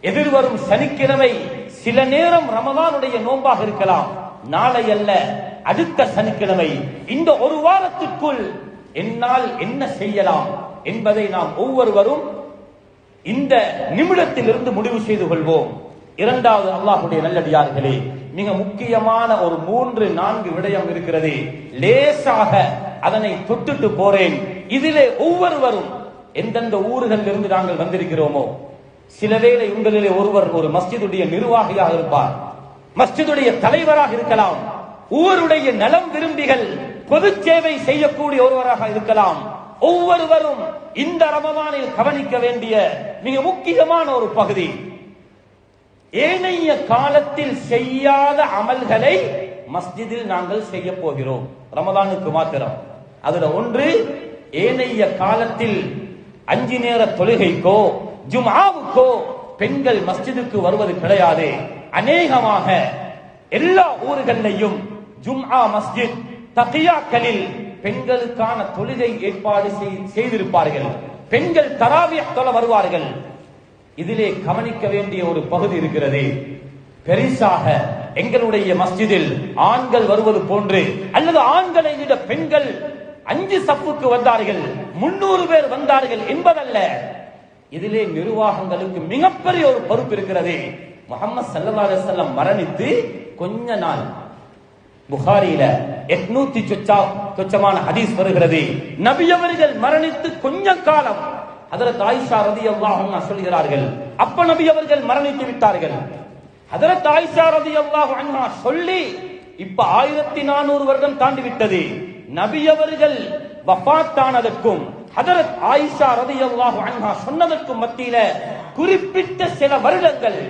எதிர்வரும் சனிக்கிழமை சில நேரம் ரமதானுடைய நோன்பாக இருக்கலாம். நாளை அல்ல அடுத்த சனிக்கிழமை. இந்த ஒரு வாரத்திற்குள் என்னால் என்ன செய்யலாம் என்பதை நாம் ஒவ்வொருவரும் இந்த நிமிடத்திலிருந்து முடிவு செய்து கொள்வோம். இரண்டாவது அல்லாஹுடைய நல்லடியார்களே மிக முக்கியமான ஒரு மூன்று நான்கு விடயம் இருக்கிறது. லேசாக அதனை தொட்டுட்டு போறேன். இதிலே ஒவ்வொருவரும் எந்தெந்த ஊர்களில் இருந்து நாங்கள் வந்திருக்கிறோமோ சில வேளை உங்களிலே ஒருவர் ஒரு மஸ்ஜிதுடைய நிர்வாகியாக இருப்பார். மஸ்ஜிதுடைய தலைவராக இருக்கலாம். ஊருடைய நலம் விரும்பிகள் பொது சேவை செய்யக்கூடிய ஒருவராக இருக்கலாம். ஒவ்வொருவரும் இந்த ரமதானில் கவனிக்க வேண்டிய மிக முக்கியமான ஒரு பகுதி. ஏனைய காலத்தில் செய்யாத அமல்களை மஸ்ஜிதில் நாங்கள் செய்ய போகிறோம். ரமதானுக்கு மாத்திரம். அதுல ஒன்று ஏனைய காலத்தில் அஞ்சு நேர தொழுகைக்கோ ஜுமாவுக்கோ பெண்கள் மஸ்ஜிதுக்கு வருவது கிடையாது. அநேகமாக எல்லா ஊர்களிலையும் ஜும்ஆ மஸ்ஜித் தகியாக்களில் பெண்களுக்கான தொழுகை ஏற்பாடு செய்- செய்திருப்பார்கள். பெண்கள் தராவிய தொலை வருவார்கள். இதிலே கவனிக்க வேண்டிய ஒரு பகுதி இருக்கிறது. பெரிசாக எங்களுடைய மஸ்ஜிதில் ஆண்கள் வருவது போன்று அல்லது ஆண்களை விட பெண்கள் அஞ்சு சப்புக்கு வந்தார்கள் முன்னூறு பேர் வந்தார்கள் என்பதல்ல. இதிலே நிர்வாகங்களுக்கு மிகப்பெரிய ஒரு பொறுப்பு இருக்கிறது. முகமது சல்லா அலிசல்லம் மரணித்து கொஞ்ச நாள். புகாரியில எட்நூத்தி சொச்சா சொச்சமான ஹதீஸ் வருகிறது. நபியவர்கள் மரணித்து கொஞ்ச காலம். ஹதரத் ஆயிஷா ரதி அல்லாஹ் சொல்கிறார்கள் அப்ப நபி அவர்கள் மரணித்து விட்டார்கள். ஹதரத் ஆயிஷா ரதி அல்லாஹ் சொல்லி இப்ப ஆயிரத்தி நானூறு வருடம் தாண்டி விட்டது. நபி அவர்கள் வஃபாத்தானதற்கும் ஹதரத் ஆயிஷா ரதி அல்லாஹ் அன்ஹா சொன்னதற்கு மத்தியில குறிப்பிட்ட சில வருடங்கள்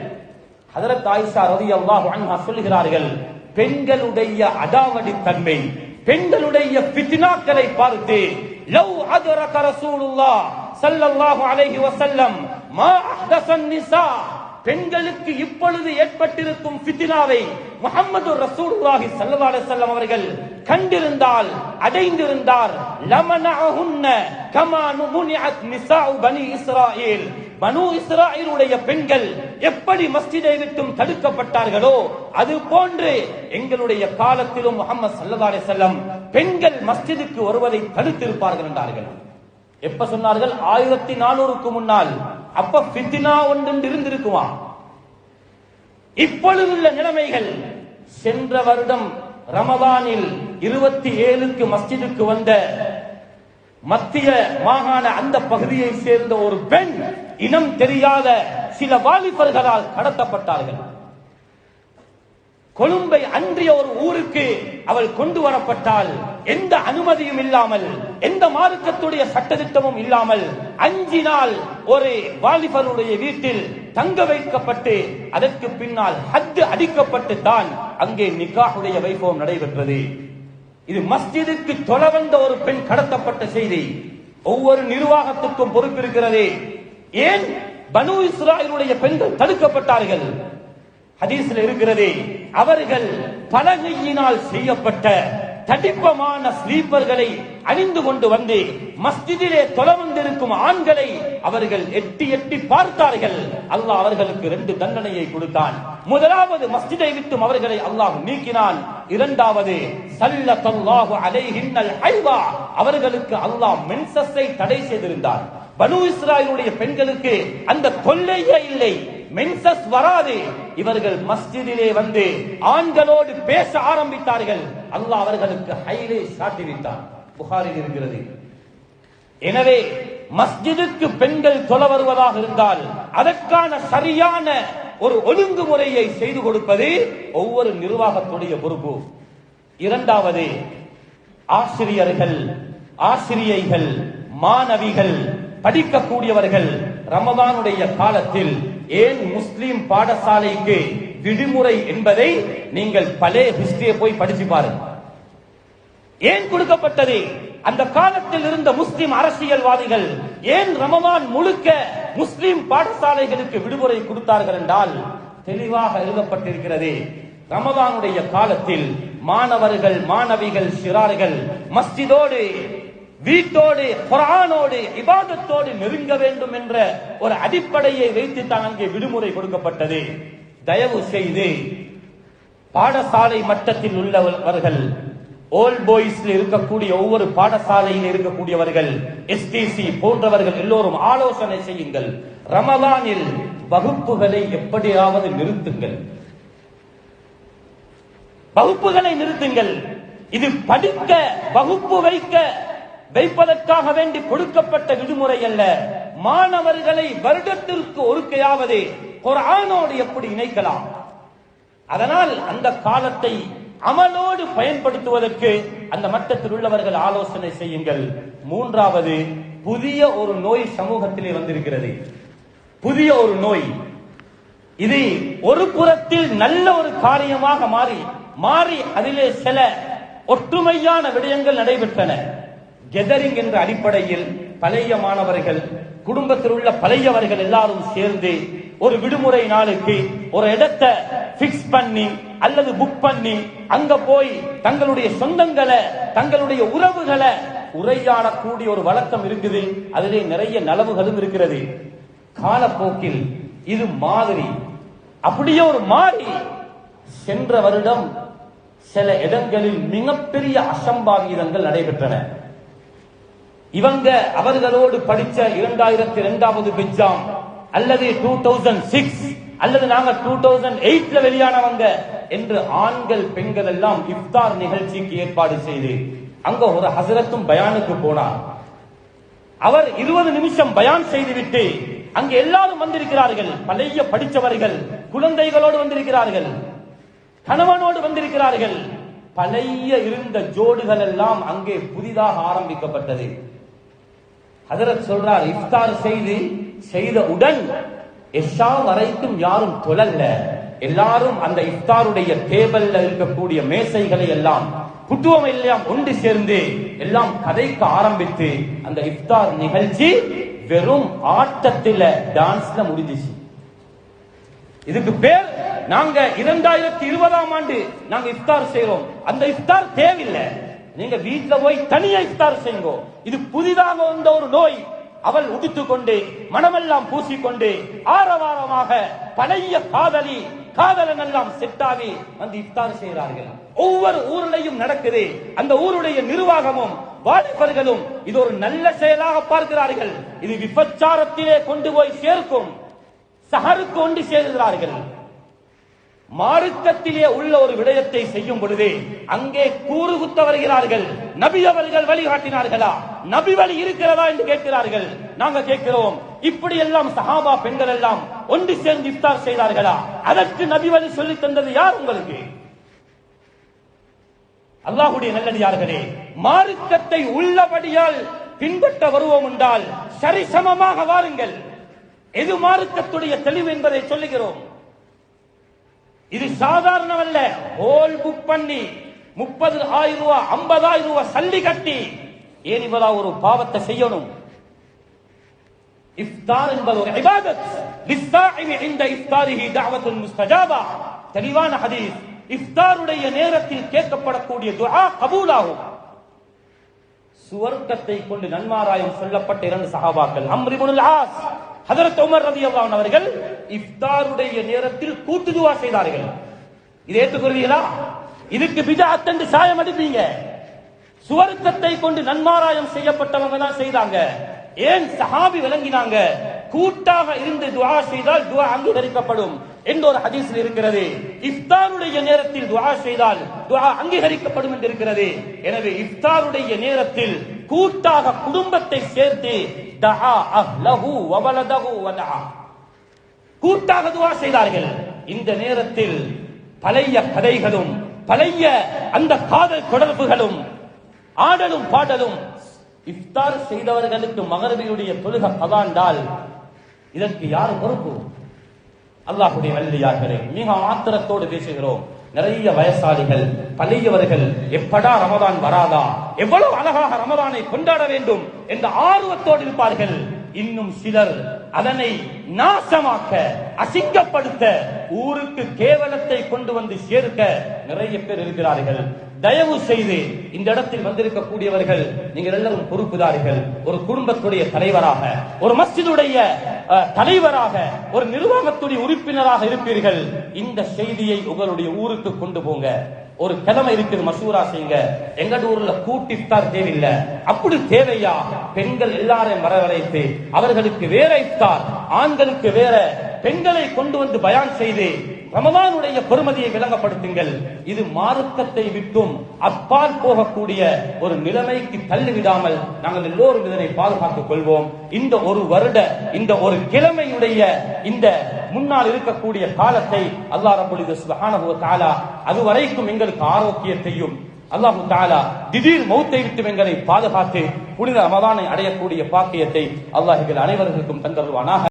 ஹதரத் ஆயிஷா ரலியல்லாஹு அன்ஹா சொல்லுகிறார்கள் பெண்களுடைய அடாவடி தன்மை பெண்களுடைய பித்னாக்களை பார்த்து லவ் அதரக ரசூலுல்லாஹ் ஸல்லல்லாஹு அலைஹி வஸல்லம் மா அஹ்தஸன் நிசா பெண்களுக்கு இப்பொழுது ஏற்பட்டிருக்கும் பித்னாவை முஹம்மது ரசூலுல்லாஹி ஸல்லல்லாஹு அலைஹி வஸல்லம் அவர்கள் கண்டிருந்தால் அடைந்திருந்தார். லமனஹுன்ன கமா முனிஅத் நிசாஉ பனி இஸ்ராயீல். பனு இஸ்ராயலுடைய பெண்கள் எப்படி மஸ்ஜிதை விட்டும் தடுக்கப்பட்டார்களோ அது போன்று எங்களுடைய காலத்திலும் முகமது சல்லா செல்லம் பெண்கள் மஸ்ஜிதுக்கு வருவதை தடுத்திருப்பார்கள் என்றார்கள். எப்ப சொன்னார்கள்? ஆயிரத்தி நானூறுக்கு முன்னால். அப்ப பித்தினா ஒன்று இருந்திருக்குமா? இப்பொழுதுள்ள நிலைமைகள் சென்ற வருடம் ரமதானில் இருபத்தி ஏழுக்கு மஸ்ஜிதுக்கு வந்த மத்திய மாகாண அந்த பகுதியை சேர்ந்த ஒரு பெண் இனம் தெரியாத சில வாலிபர்களால் கடத்தப்பட்டார்கள். கொழும்பை அன்றிய ஒரு ஊருக்கு அவள் கொண்டு வரப்பட்டால் எந்த அனுமதியும் இல்லாமல் எந்த மார்க்கத்துடைய சட்டதிட்டமும் இல்லாமல் அஞ்சு நாள் ஒரு வாலிபருடைய வீட்டில் தங்க வைக்கப்பட்டு அதற்கு பின்னால் ஹத்து அடிக்கப்பட்டு தான் அங்கே நிக்காகுடைய வைபவம் நடைபெற்றது. இது மஸ்ஜிதுக்கு தொலை வந்த ஒரு பெண் கடத்தப்பட்ட செய்தி. ஒவ்வொரு நிர்வாகத்துக்கும் பொறுப்பிருக்கிறது. ஏன் பனு இஸ்ராயலுடைய பெண்கள் தடுக்கப்பட்டார்கள்? ஹதீஸ்ல இருக்கிறது அவர்கள் பலகையினால் செய்யப்பட்ட தடிப்பமான ஸ்லீப்பர்களை அணிந்து கொண்டு வந்து மஸ்ஜிதிலே தொலை வந்திருக்கும் ஆண்களை அவர்கள் எட்டி எட்டி பார்த்தார்கள். அல்லாஹ் அவர்களுக்கு ரெண்டு தண்டனையை கொடுத்தான். முதலாவது மஸ்ஜிதை விட்டும் அவர்களை அல்லாஹ் நீக்கினான். இரண்டாவது சல்லல்லாஹு அலைஹின்னல் ஹைவா அவர்களுக்கு அல்லாஹ் மென்சஸை தடை செய்திருந்தார். பனு இஸ்ராயலுடைய பெண்களுக்கு அந்த தொல்லையே இல்லை. மென்சஸ் வராது. இவர்கள் மஸ்ஜிதிலே வந்து ஆண்களோடு பேச ஆரம்பித்தார்கள். அல்லாஹ் அவர்களுக்கு ஹைலே சாட்டி வைத்தார் புகாரில் இருக்கிறது. எனவே மஸ்ஜிதுக்கு பெண்கள் தொலை வருவதாக இருந்தால் அதற்கான சரியான ஒரு ஒழுங்குமுறையை செய்து கொடுப்பது ஒவ்வொரு நிர்வாகத்துடைய பொறுப்பு. இரண்டாவது ஆசிரியர்கள் ஆசிரியைகள் மாணவிகள் படிக்கக்கூடியவர்கள் ரமதானுடைய காலத்தில் ஏன் முஸ்லிம் பாடசாலைக்கு விடுமுறை என்பதை நீங்கள் பழைய ஹிஸ்டரியை போய் படிச்சு பாருங்க. ஏன் கொடுக்கப்பட்டது? அந்த காலத்தில் இருந்த முஸ்லிம் அரசியல்வாதிகள் ஏன் ரமதான் முழுக்க முஸ்லிம் பாடசாலைகளுக்கு விடுமுறை கொடுத்தார்கள் என்றால் தெளிவாக எழுதப்பட்டிருக்கிறது. ரமதானுடைய காலத்தில் மாணவர்கள் மாணவிகள் சிறார்கள் மஸ்ஜிதோடு வீட்டோடு குரானோடு இபாதத்தோடு நெருங்க வேண்டும் என்ற ஒரு அடிப்படையை வைத்து தான் அங்கே விடுமுறை கொடுக்கப்பட்டது. தயவு செய்து பாடசாலை மட்டத்தில் உள்ளவர்கள் ஓல்ட் பாய்ஸ்ல இருக்கக்கூடிய ஒவ்வொரு பாடசாலையில் இருக்கக்கூடியவர்கள் எஸ்டிசி போன்றவர்கள் எல்லோரும் ஆலோசனை செய்யுங்கள். ரமதானில் வகுப்புகளை எப்படியாவது நிறுத்துங்கள். வகுப்புகளை நிறுத்துங்கள். இது படிக்க வகுப்பு வைக்க வைப்பதற்காக வேண்டி கொடுக்கப்பட்ட விடுமுறை அல்ல. மாணவர்களை வருடத்திற்கு ஒருக்கையாவது குரானோடு எப்படி இணைக்கலாம்? அதனால் அந்த காலத்தை அமலோடு பயன்படுத்துவதற்கு அந்த மட்டத்தில் உள்ளவர்கள் ஆலோசனை செய்யுங்கள். மூன்றாவது புதிய ஒரு நோய் சமூகத்திலே வந்திருக்கிறது. புதிய ஒரு நோய். இது ஒரு புறத்தில் நல்ல ஒரு காரியமாக மாறி மாறி அதிலே சில ஒற்றுமையான விடயங்கள் நடைபெற்றன. கெதரிங் என்ற அடிப்படையில் பழைய மாணவர்கள் குடும்பத்தில் உள்ள பழையவர்கள் எல்லாரும் சேர்ந்து ஒரு விடுமுறை நாளுக்கு ஒரு இடத்தை பிக்ஸ் பண்ணி அல்லது புக் பண்ணி அங்க போய் தங்களுடைய சொந்தங்களை தங்களுடைய உறவுகளை உரையாடக்கூடிய ஒரு வழக்கம் இருக்குது. அதிலே நிறைய நலவுகளும் இருக்கிறது. காலப்போக்கில் இது மாதிரி. அப்படியே ஒரு மாறி சென்ற வருடம் சில இடங்களில் மிகப்பெரிய அசம்பாவிதங்கள் நடைபெற்றன. இவங்க அவர்களோடு படிச்ச இரண்டாயிரத்தி இரண்டாவது பெஜாம் அல்லது டூ தௌசண்ட் சிக்ஸ் அல்லது நாங்க டூ தௌசண்ட் எயிட்ல வெளியானவங்க என்று ஆண்கள் பெண்கள் எல்லாம் இஃப்தார் நிகழ்ச்சிக்கு ஏற்பாடு செய்து அங்க ஒரு ஹசரத்தும் பயானுக்கு போனார். அவர் இருபது நிமிஷம் பயான் செய்துவிட்டு அங்கு எல்லாரும் வந்திருக்கிறார்கள். பழைய படித்தவர்கள் குழந்தைகளோடு வந்திருக்கிறார்கள் கணவனோடு வந்திருக்கிறார்கள். பழைய இருந்த ஜோடுகள் எல்லாம் அங்கே புதிதாக ஆரம்பிக்கப்பட்டது. ஹதரத் சொல்றார் இஃப்தார் செய்து செய்த உடன் எஷா வரைக்கும் யாரும் தொழல்ல. எல்லாரும் அந்த இஃப்தாருடைய டேபிள்ல இருக்கக்கூடிய மேசைகளை எல்லாம் குட்டுவம் எல்லாம் ஒன்று சேர்ந்து எல்லாம் கதைக்க ஆரம்பித்து அந்த இஃப்தார் நிகழ்ச்சி வெறும் ஆட்டத்தில டான்ஸ்ல முடிஞ்சிச்சு. இதுக்கு பேர் நாங்க இரண்டாயிரத்தி இருபதாம் ஆண்டு நாங்க இஃப்தார் செய்யறோம் அந்த இஃப்தார் தேவையில்லை. நீங்க வீட்டில் போய் தனியா இஃப்தார் செய்யுங்க. இது புதிதாக வந்த ஒரு நோய். அவள் உடுத்துக்கொண்டு மனமெல்லாம் பூசிக்கொண்டு ஆரவாரமாக பழைய காதலி காதலன் எல்லாம் செட்டாவி வந்து இஃப்தார் செய்கிறார்கள். ஒவ்வொரு ஊர்லயும் நடக்குது. அந்த ஊருடைய நிர்வாகமும் வாலிபர்களும் இது ஒரு நல்ல செயலாக பார்க்கிறார்கள். இது விபச்சாரத்திலே கொண்டு போய் சேர்க்கும். சஹருக்கு ஒன்று சேர்கிறார்கள். மார்க்கத்திலே உள்ள ஒரு விடயத்தை செய்யும் பொழுது அங்கே கூறு குத்த வருகிறார்கள். நபி அவர்கள் வழிகாட்டினார்களா நபி வழி இருக்கிறதா என்று கேட்கிறார்கள். நாங்க கேட்கிறோம். இப்படி எல்லாம் சஹாபா பெண்கள் எல்லாம் ஒன்று சேர்ந்து இஃப்தார் செய்தார்களா? அதற்கு நபி வழி சொல்லி தந்தது யார் உங்களுக்கு? அல்லாஹுடைய நல்லடியார்களே மார்க்கத்தை உள்ளபடியால் பின்பற்ற வருவோம் என்றால் சரிசமமாக வாருங்கள். எது மார்க்கத்துடைய தெளிவு என்பதை சொல்லுகிறோம். இது சாதாரணமல்ல. ஹோல் புக் பண்ணி முப்பது ஆயிரம் ரூபாய் ஐம்பதாயிரம் ரூபாய் சல்லி கட்டி ஏன் இவரா ஒரு பாவத்தை செய்யணும்? இஃப்தார் என்பது ஒரு இபாதத். லிஸ்ஸாஇமி இந்த இஃப்தாரிஹி தஅவத்துன் முஸ்தஜாபா. தெளிவான ஹதீஸ். இஃப்தாருடைய நேரத்தில் கேட்கப்படக்கூடிய துஆ கபூலாகும். சுவர்க்கத்தை கொண்டு நன்மாராயம் சொல்லப்பட்ட இரண்டு சஹாபாக்கள். அம்ர் ஆஸ் ஹதரத் உமர் ரலியல்லாஹு அன்ஹு அவர்கள் இஃப்தாருடைய நேரத்தில் கூட்டு துவா செய்தார்கள். இதை ஏற்றுக்கொள்வீங்களா இதுக்கு பிதஅத் என்று சாயம் அடிப்பீங்க. சுவர்க்கத்தை கொண்டு நன்மாராயம் செய்யப்பட்டவங்க தான் செய்தாங்க. ஏன் சஹாபி விளங்கினாங்க? கூட்டாக இருந்து துவா செய்தால் துவா அங்கீகரிக்கப்படும் என்ற ஒரு ஹதீஸில் இருக்கிறது. இஃப்தாருடைய நேரத்தில் துவா செய்தால் துவா அங்கீகரிக்கப்படும் என்று இருக்கிறது. எனவே இஃப்தாருடைய நேரத்தில் கூட்டாக குடும்பத்தை சேர்த்து தஹா அஹ்லஹு வ வலதஹு கூட்டாக துவா செய்தார்கள். இந்த நேரத்தில் பழைய கதைகளும் பழைய அந்த காதல் தொடர்புகளும் ஆடலும் பாடலும் இஃப்தார் செய்தவர்களுக்கு மகரவியுடைய தொழுக பதாண்டால் இதற்கு யார் பொறுப்பு? அல்லாஹுடைய வல்லியார்களே மிக ஆத்திரத்தோடு பேசுகிறோம். நிறைய வயசாளிகள் பழையவர்கள் எப்படா ரமதான் வராதா? எவ்வளவு அழகாக ரமதானை கொண்டாட வேண்டும் என்ற ஆர்வத்தோடு இருப்பார்கள். இன்னும் சிலர் அதனை நாசமாக்க அசிங்கப்படுத்த ஊருக்கு கேவலத்தை கொண்டு வந்து சேர்க்க நிறைய பேர் இருக்கிறார்கள். தயவு செய்து இந்த இடத்தில் வந்திருக்கக்கூடியவர்கள் நீங்கள் எல்லாரும் பொறுப்புதாரிகள். ஒரு குடும்பத்துடைய தலைவராக ஒரு மஸ்ஜிதுடைய அஹ், தலைவராக ஒரு நிர்வாகத்துடைய உறுப்பினராக இருப்பீர்கள். இந்த செய்தியை உங்களுடைய ஊருக்கு கொண்டு போங்க. ஒரு கிழமை இருக்குது மசூரா செய்யுங்க. எங்க ஊர்ல கூட்டித்தார் தேவையில்லை. அப்படி தேவையா? பெண்கள் எல்லாரையும் வரவழைத்து அவர்களுக்கு வேற இத்தார் ஆண்களுக்கு வேற பெண்களை கொண்டு வந்து பயான் செய்து ரமதானுடைய பெருமதியை விளங்கப்படுத்துங்கள். இது மார்க்கத்தை விட்டும் அப்பால் போகக்கூடிய ஒரு நிலைமைக்கு தள்ளிவிடாமல் நாங்கள் எல்லோரும் இதனை பாதுகாத்துக் கொள்வோம். இந்த ஒரு வருட இந்த ஒரு கிழமையுடைய இந்த முன்னால் இருக்கக்கூடிய காலத்தை அல்லாஹ் ரப்பல் சுபஹானஹு சுப்ஹானஹு அதுவரைக்கும் எங்களுக்கு ஆரோக்கியத்தையும் அல்லாஹு தாலா திடீர் மௌத்தை விட்டு எங்களை பாதுகாத்து புனித ரமதானை அடையக்கூடிய பாக்கியத்தை அல்லாஹ் எங்கள் அனைவர்களுக்கும் தந்தருவானாக